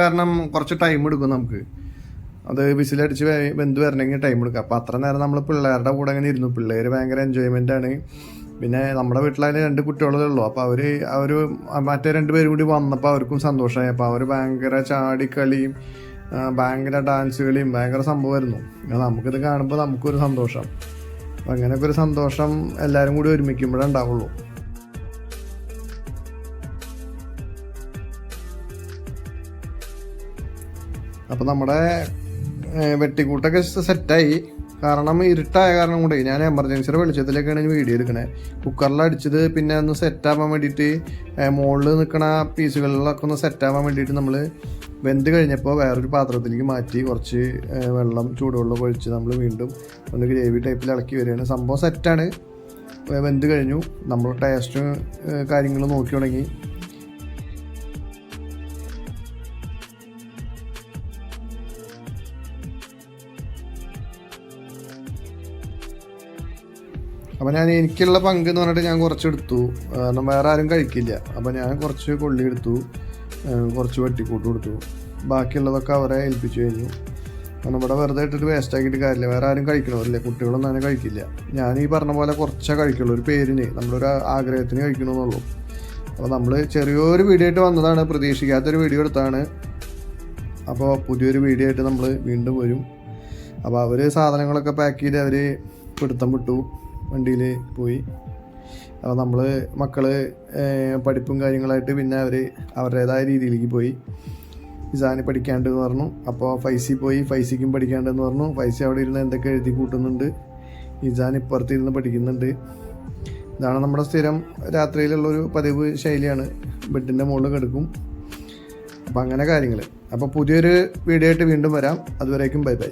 കാരണം കുറച്ച് ടൈം എടുക്കും നമുക്ക്. അത് വിസിലടിച്ച് ബന്ധ വരണമെങ്കിൽ ടൈം എടുക്കും. അപ്പോൾ അത്ര നേരം നമ്മൾ പിള്ളേരുടെ കൂടെ അങ്ങനെ ഇരുന്നു. പിള്ളേർ ഭയങ്കര എൻജോയ്മെന്റ് ആണ്. പിന്നെ നമ്മുടെ വീട്ടിലായാലും രണ്ട് കുട്ടികളേ ഉള്ളൂ. അപ്പോൾ അവർ അവർ മറ്റേ രണ്ട് പേരും കൂടി വന്നപ്പോൾ അവർക്കും സന്തോഷമായി. അപ്പോൾ അവർ ഭയങ്കര ചാടിക്കളിയും ഭയങ്കര ഡാൻസ് കളിയും ഭയങ്കര സംഭവമായിരുന്നു. നമുക്കിത് കാണുമ്പോൾ നമുക്കൊരു സന്തോഷം. അപ്പം അങ്ങനെയൊക്കെ ഒരു സന്തോഷം എല്ലാവരും കൂടി ഒരുമിക്കുമ്പോഴേ ഉണ്ടാവുള്ളൂ. അപ്പോൾ നമ്മുടെ വെട്ടിക്കൂട്ടൊക്കെ സെറ്റായി. കാരണം ഇരുട്ടായ കാരണം കൂടെ. ഞാൻ എമർജൻസിയുടെ വെളിച്ചത്തിലേക്കാണ് ഞാൻ വീഡിയോ എടുക്കണേ. കുക്കറിൽ അടിച്ചത് പിന്നെ ഒന്ന് സെറ്റാവാൻ വേണ്ടിയിട്ട് മുകളിൽ നിൽക്കുന്ന പീസുകളിലൊക്കെ ഒന്ന് സെറ്റാവാൻ വേണ്ടിയിട്ട് നമ്മൾ വെന്ത് കഴിഞ്ഞപ്പോൾ വേറൊരു പാത്രത്തിലേക്ക് മാറ്റി കുറച്ച് വെള്ളം ചൂടുവെള്ളം ഒഴിച്ച് നമ്മൾ വീണ്ടും ഒന്ന് ഗ്രേവി ടൈപ്പിൽ ഇളക്കി വരികയാണ്. സംഭവം സെറ്റാണ് വെന്ത് കഴിഞ്ഞു. നമ്മൾ ടേസ്റ്റും കാര്യങ്ങളും നോക്കി തുടങ്ങി. അപ്പോൾ ഞാൻ എനിക്കുള്ള പങ്ക് എന്ന് പറഞ്ഞിട്ട് ഞാൻ കുറച്ച് എടുത്തു കാരണം വേറെ ആരും കഴിക്കില്ല. അപ്പോൾ ഞാൻ കുറച്ച് കൊള്ളി എടുത്തു. കുറച്ച് വെട്ടിക്കൂട്ട് കൊടുത്തു. ബാക്കിയുള്ളതൊക്കെ അവരെ ഏൽപ്പിച്ചു കഴിഞ്ഞു. ഇവിടെ വെറുതെ ഇട്ടിട്ട് വേസ്റ്റ് ആക്കിയിട്ട് കാര്യമില്ല. വേറെ ആരും കഴിക്കണമല്ലേ കുട്ടികളൊന്നും അങ്ങനെ കഴിക്കില്ല. ഞാൻ ഈ പറഞ്ഞ പോലെ കുറച്ചേ കഴിക്കുള്ളൂ. ഒരു പേരിന്. നമ്മളൊരു ആഗ്രഹത്തിന് കഴിക്കണമെന്നുള്ളൂ അപ്പോൾ നമ്മൾ ചെറിയൊരു വീഡിയോ ആയിട്ട് വന്നതാണ്. പ്രതീക്ഷിക്കാത്തൊരു വീഡിയോ എടുത്താണ്. അപ്പോൾ പുതിയൊരു വീഡിയോ ആയിട്ട് നമ്മൾ വീണ്ടും വരും. അപ്പോൾ അവർ സാധനങ്ങളൊക്കെ പാക്ക് ചെയ്ത് അവർ പിടുത്തം വിട്ടു. വണ്ടിയിൽ പോയി. അപ്പോൾ നമ്മൾ മക്കൾ പഠിപ്പും കാര്യങ്ങളായിട്ട് പിന്നെ അവർ അവരുടേതായ രീതിയിലേക്ക് പോയി. ഇസാനി പഠിക്കാണ്ടെന്ന് പറഞ്ഞു. അപ്പോൾ ഫൈസി പോയി. ഫൈസിക്കും പഠിക്കാണ്ടെന്ന് പറഞ്ഞു. ഫൈസി അവിടെ ഇരുന്ന് എന്തൊക്കെ എഴുതി കൂട്ടുന്നുണ്ട്. ഇസാൻ ഇപ്പുറത്തിരുന്ന് പഠിക്കുന്നുണ്ട്. ഇതാണ് നമ്മുടെ സ്ഥിരം രാത്രിയിലുള്ളൊരു പതിവ് ശൈലിയാണ്. ബെഡിന്റെ മുകളിൽ കിടക്കും. അപ്പോൾ അങ്ങനെ കാര്യങ്ങൾ അപ്പോൾ പുതിയൊരു വീഡിയോ ആയിട്ട് വീണ്ടും വരാം. അതുവരേക്കും ബൈ ബൈ.